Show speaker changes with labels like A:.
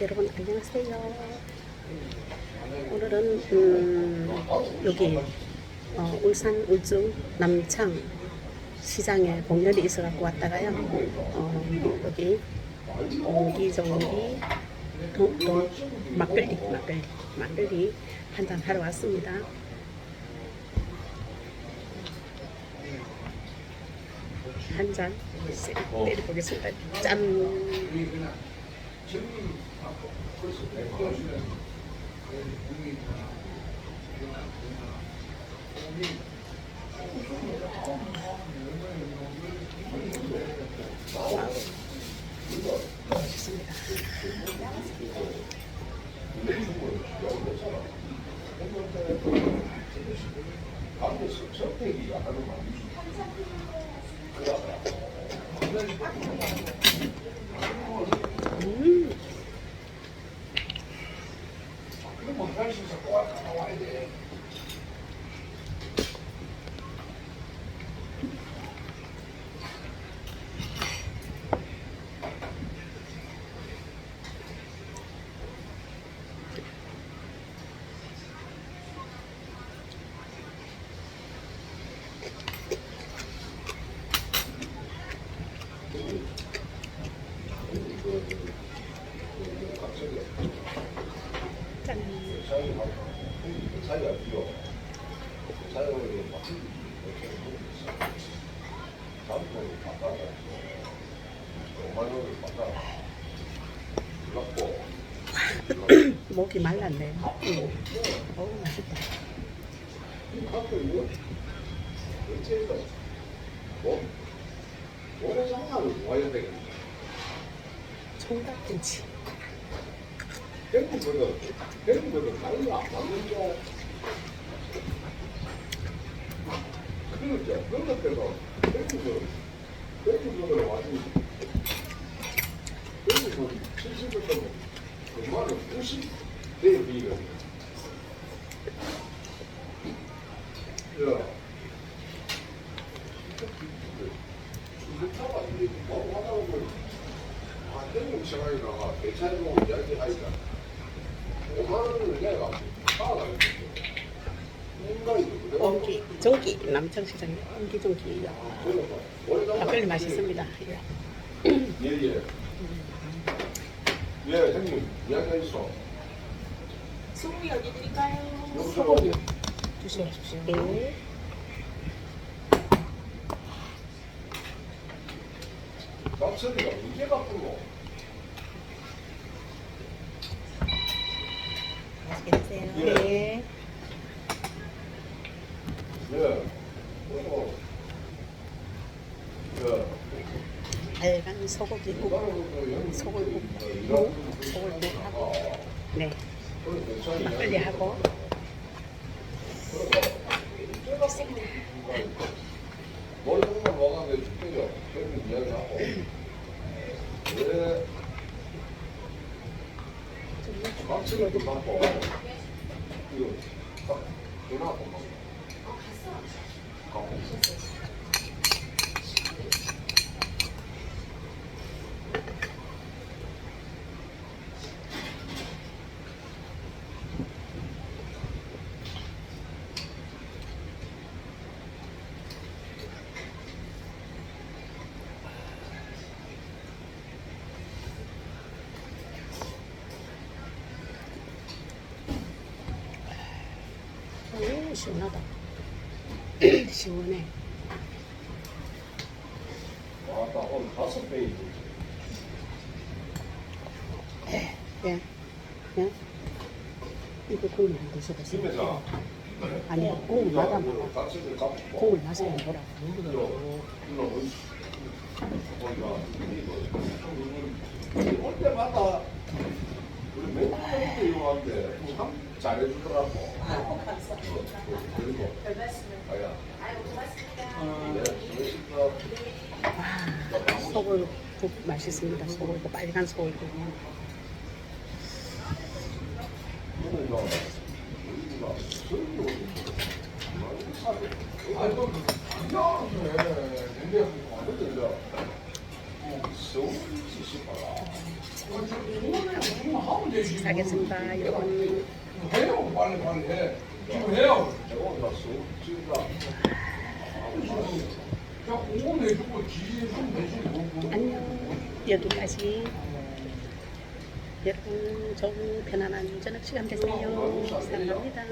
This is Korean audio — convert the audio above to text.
A: 여러분 안녕하세요. 오늘은 음, 여기 어, 울산 울주 남창 시장에 공연이 있어 갖고 왔다가요. 어, 여기 옹기종기 동, 동, 막걸리 막걸리 막걸리 한잔 하러 왔습니다. 한잔 내려보겠습니다. 짠. 맛있습니다. 음. 짠.
B: 사이가 비어. 사이가 막 다음번에 바꿔. 5만 원을 바꿔. 불렀고.
A: 목이 말랐네. 음. 어우, 맛있다.
B: 뭐? 오래 상하를 와야 되겠네.
A: 총각김치.
B: 대구보다 대구보다 다른 거안 맞는 거. 그렇죠. 그런 것들도 대구보 대구보다 와지. 대구보 70부터 그만은 90 대비가. 야. 수술차가 이제 뭐 하다 보면 아, 대구 시간이나 대차로 이야기하니까 5만 원을 내가 사가지고 인간이.
A: 옹기, 종기, 남창 시장에 옹기, 종기. 막걸리 맛있습니다.
B: 예예. 예, 형님 이야기하셨어.
C: 소고기 어디 드릴까요?
B: 여기서
C: 조심하십시오.
A: 네.
B: 낙서리가 언제 바꾸고?
C: 맛있게 드세요.
B: 예.
A: 네.
B: 예. 그리고 예.
A: 빨간 소고기 국, 소고기 국, 소고기 국하고, 네. 막걸리 하고,
B: 머리 조금만 먹었는데 죽겠죠. 형님 이야기하고. 왜 막치를 좀 바꿔. 이거 딱 전화하고 막. 가고.
A: 오, 시원하다. 시원해.
B: 왔다 오늘 다섯 페이지.
A: 예. 예? 이거 국물 안 드셔보세요.
B: 집에서
A: 아니요, 국물 마다 먹어.
B: 각시를 갚고.
A: 국물 맛을 보라고.
B: 올 때마다 우리 맨날 이거 하는데 참 잘해주더라고. 그리고 아야. 네.
A: 아, 소골국 맛있습니다. 소골국, 빨간 소골국.
B: 아니 또 그냥 해. 근데 안.
A: 서울이 있
D: 여러분. 안녕. 여기까지. 여러분, 좋은 편안한 저녁 시간 되세요. 사랑합니다.